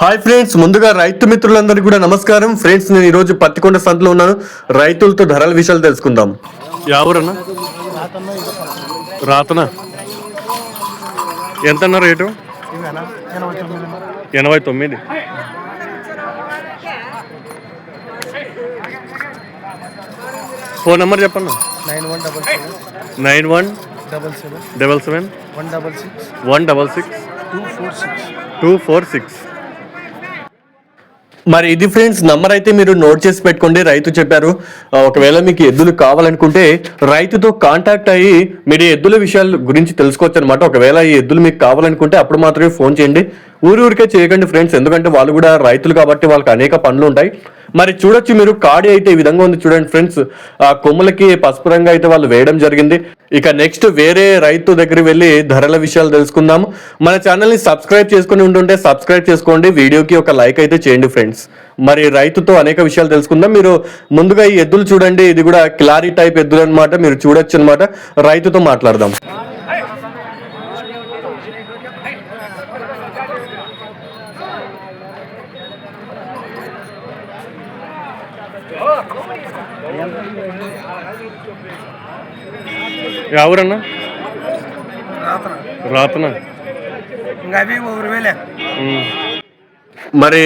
Hi friends ముందుగా రైతు మిత్రులందరికీ కూడా నమస్కారం. ఫ్రెండ్స్ నేను ఈరోజు పత్తికొండ సంతలో ఉన్నాను. రైతులతో ధరల విషయాలు తెలుసుకుందాం. ఎవరన్నా రాతనా? ఎంతన్నా రేటు? ఎనభై తొమ్మిది. ఫోన్ నెంబర్ చెప్పన్నా? Nine one double seven. Nine one double seven. Double seven one double six. One double six two four six. Two four six. మరి ఇది ఫ్రెండ్స్ నంబర్ అయితే మీరు నోట్ చేసి పెట్టుకోండి. రైతు చెప్పారు ఒకవేళ మీకు ఎద్దులు కావాలనుకుంటే రైతుతో కాంటాక్ట్ అయ్యి మీరు ఎద్దుల విషయాల గురించి తెలుసుకోవచ్చు అనమాట ఒకవేళ ఈ ఎద్దులు మీకు కావాలనుకుంటే అప్పుడు మాత్రమే ఫోన్ చేయండి. ఊరు ఊరికే చేయకండి ఫ్రెండ్స్ ఎందుకంటే వాళ్ళు కూడా రైతులు కాబట్టి వాళ్ళకి అనేక పనులు ఉంటాయి. మరి చూడొచ్చు మీరు కాడి అయితే ఈ విధంగా ఉంది చూడండి ఫ్రెండ్స్ ఆ కొమ్ములకి పసుపు రంగు అయితే వాళ్ళు వేయడం జరిగింది. ఇక నెక్స్ట్ వేరే రైతు దగ్గరికి వెళ్ళి ధరల విషయాలు తెలుసుకుందాము మన ఛానల్ని సబ్స్క్రైబ్ చేసుకుని ఉంటుంటే సబ్స్క్రైబ్ చేసుకోండి. వీడియోకి ఒక లైక్ అయితే చేయండి ఫ్రెండ్స్ మరి రైతుతో అనేక విషయాలు తెలుసుకుందాం. మీరు ముందుగా ఈ ఎద్దులు చూడండి. ఇది కూడా క్లారీ టైప్ ఎద్దులు అనమాట మీరు చూడొచ్చు అనమాట రైతుతో మాట్లాడదాం. ఎవరన్నా రాతన? మరి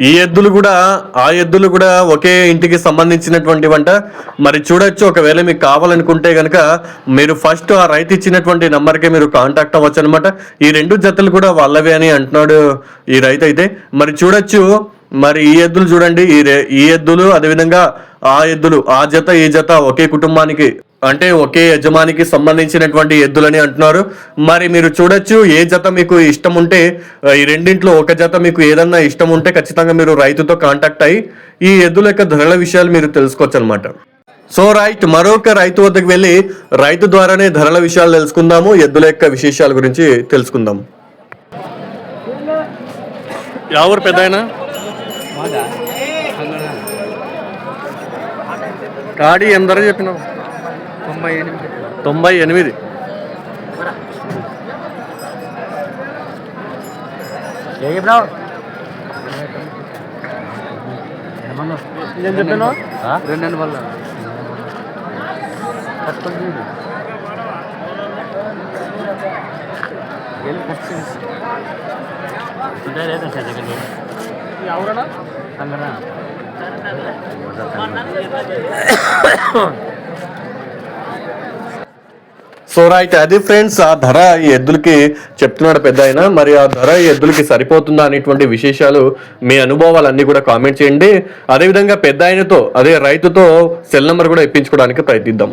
ఈ ఎద్దులు కూడా ఆ ఎద్దులు కూడా ఒకే ఇంటికి సంబంధించినటువంటి వంట. మరి చూడొచ్చు ఒకవేళ మీకు కావాలనుకుంటే గనక మీరు ఫస్ట్ ఆ రైతు ఇచ్చినటువంటి నంబర్కే మీరు కాంటాక్ట్ అవ్వచ్చు అనమాట ఈ రెండు జతలు కూడా వాళ్ళవే అని అంటున్నాడు ఈ రైతు అయితే. మరి చూడొచ్చు మరి ఈ ఎద్దులు చూడండి ఈ ఈ ఎద్దులు అదేవిధంగా ఆ ఎద్దులు ఆ జత ఈ జత ఒకే కుటుంబానికి అంటే ఒకే యజమానికి సంబంధించినటువంటి ఎద్దులని అంటున్నారు. మరి మీరు చూడొచ్చు ఏ జత మీకు ఇష్టం ఉంటే ఈ రెండింట్లో ఒక జత మీకు ఏదన్నా ఇష్టం ఉంటే ఖచ్చితంగా మీరు రైతుతో కాంటాక్ట్ అయ్యి ఈ ఎద్దుల యొక్క ధరల విషయాలు మీరు తెలుసుకోవచ్చు అనమాట సో రైట్ మరొక రైతు వద్దకు వెళ్ళి రైతు ద్వారానే ధరల విషయాలు తెలుసుకుందాము ఎద్దుల యొక్క విశేషాల గురించి తెలుసుకుందాం. ఎవరు పెద్ద కాడి ఎంత ధర చెప్పినావు? తొంభై ఎనిమిది. తొంభై ఎనిమిది. ఏ చెప్పినావు? ఏం చెప్పాను రెండు వల్ల. ఎవరన్నా సో రైట్ అది ఫ్రెండ్స్ ఆ ధర ఈ ఎద్దులకి చెప్తున్నాడు పెద్ద ఆయన. మరి ఆ ధర ఈ ఎద్దులకి సరిపోతుందా అనేటువంటి విశేషాలు మీ అనుభవాలన్నీ కూడా కామెంట్ చేయండి. అదేవిధంగా పెద్ద ఆయనతో అదే రైతుతో సెల్ నెంబర్ కూడా ఇప్పించుకోవడానికి ప్రయత్నిద్దాం.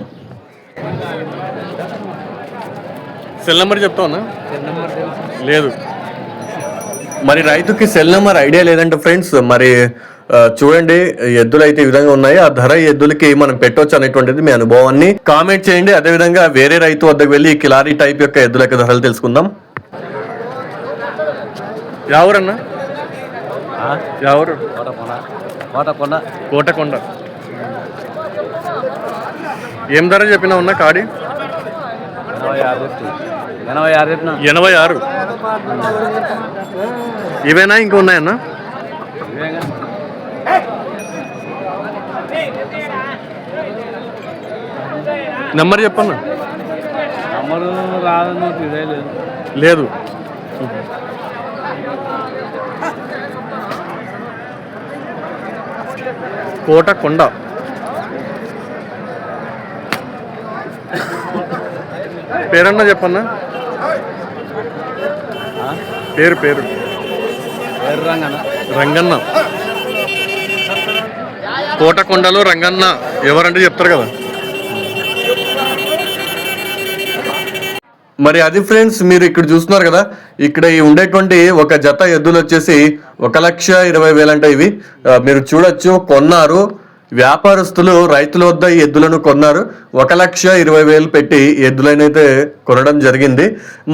సెల్ నెంబర్ చెప్తావునా లేదు. మరి రైతుకి సెల్ నెంబర్ ఐడియా లేదంటే ఫ్రెండ్స్ మరి చూడండి ఎద్దులు అయితే ఈ విధంగా ఉన్నాయి. ఆ ధర ఎద్దులకి మనం పెట్టొచ్చు అనేటువంటిది మీ అనుభవాన్ని. కామెంట్ చేయండి. అదే విధంగా వేరే రైతు వద్దకు వెళ్ళి ఈ కిలారీ టైప్ యొక్క ఎద్దుల యొక్క ధరలు తెలుసుకుందాం. ఎవరన్నా ఎవరు కోటకొండ. కోటకొండ. ఏం ధర చెప్పినా ఉన్నా కాడి? ఎనభై ఆరు ఇవేనా ఇంకా ఉన్నాయన్నా? నెంబర్ చెప్పన్నా? అమ్మడు రాదు లేదు. కోట కొండ పేరన్నా చెప్పన్నా? పేరు పేరు? రంగన్న. కోటకొండలో రంగన్న ఎవరంటే చెప్తారు కదా. మరి అది ఫ్రెండ్స్ మీరు ఇక్కడ చూస్తున్నారు కదా ఇక్కడ ఈ ఉండేటువంటి ఒక జత ఎద్దులు వచ్చేసి ఒక లక్ష ఇరవై వేలంట ఇవి. మీరు చూడొచ్చు కొన్నారు. వ్యాపారస్తులు రైతుల వద్ద ఈ ఎద్దులను కొన్నారు. ఒక లక్ష ఇరవై వేలు పెట్టి ఎద్దులనైతే కొనడం జరిగింది.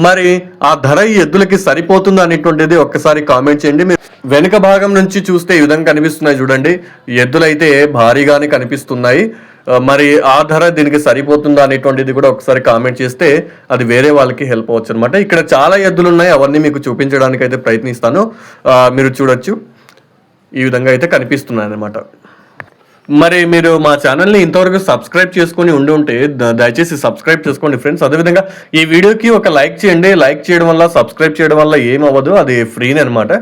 మరి ఆ ధర ఈ ఎద్దులకి సరిపోతుందా అనేటువంటిది ఒక్కసారి కామెంట్ చేయండి. మీరు వెనుక భాగం నుంచి చూస్తే ఈ విధంగా కనిపిస్తున్నాయి చూడండి. ఎద్దులైతే భారీగానే కనిపిస్తున్నాయి. మరి ఆ ధర దీనికి సరిపోతుందా అనేటువంటిది కూడా ఒకసారి కామెంట్ చేస్తే అది వేరే వాళ్ళకి హెల్ప్ అవ్వచ్చు అనమాట ఇక్కడ చాలా ఎద్దులు ఉన్నాయి అవన్నీ మీకు చూపించడానికి అయితే ప్రయత్నిస్తాను మీరు చూడొచ్చు. ఈ విధంగా అయితే కనిపిస్తున్నాయి అనమాట మరి మీరు మా ఛానల్ని ఇంతవరకు సబ్స్క్రైబ్ చేసుకొని ఉండి ఉంటే దయచేసి సబ్స్క్రైబ్ చేసుకోండి ఫ్రెండ్స్ అదేవిధంగా ఈ వీడియోకి ఒక లైక్ చేయండి. లైక్ చేయడం వల్ల సబ్స్క్రైబ్ చేయడం వల్ల ఏం అవ్వదు అది ఫ్రీనే అనమాట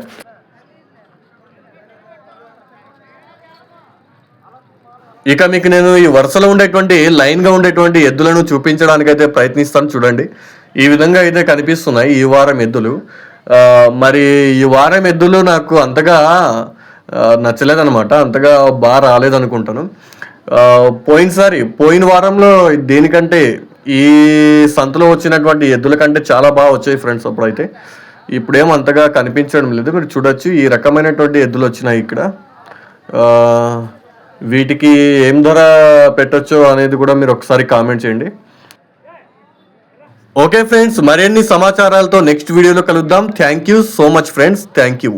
ఇక మీకు నేను ఈ వరుసలో ఉండేటువంటి లైన్గా ఉండేటువంటి ఎద్దులను చూపించడానికి అయితే ప్రయత్నిస్తాను చూడండి. ఈ విధంగా అయితే కనిపిస్తున్నాయి ఈ వారం ఎద్దులు. మరి ఈ వారం ఎద్దులు నాకు అంతగా ఆ, నచ్చలేదన్నమాట. అంతగా బాగా రాలేదనుకుంటాను. పోయినసారి పోయిన వారంలో దేనికంటే ఈ సంతలో వచ్చినటువంటి ఎద్దుల కంటే చాలా బాగా వచ్చాయి ఫ్రెండ్స్ అప్పుడైతే. ఇప్పుడేం అంతగా కనిపించడం లేదు. మీరు చూడొచ్చు ఈ రకమైనటువంటి ఎద్దులు వచ్చినాయి ఇక్కడ. వీటికి ఏం ధర పెట్టచ్చో అనేది కూడా మీరు ఒకసారి కామెంట్ చేయండి. ఓకే ఫ్రెండ్స్ మరిన్ని సమాచారాలతో నెక్స్ట్ వీడియోలో కలుద్దాం. Thank you so much friends. Thank you.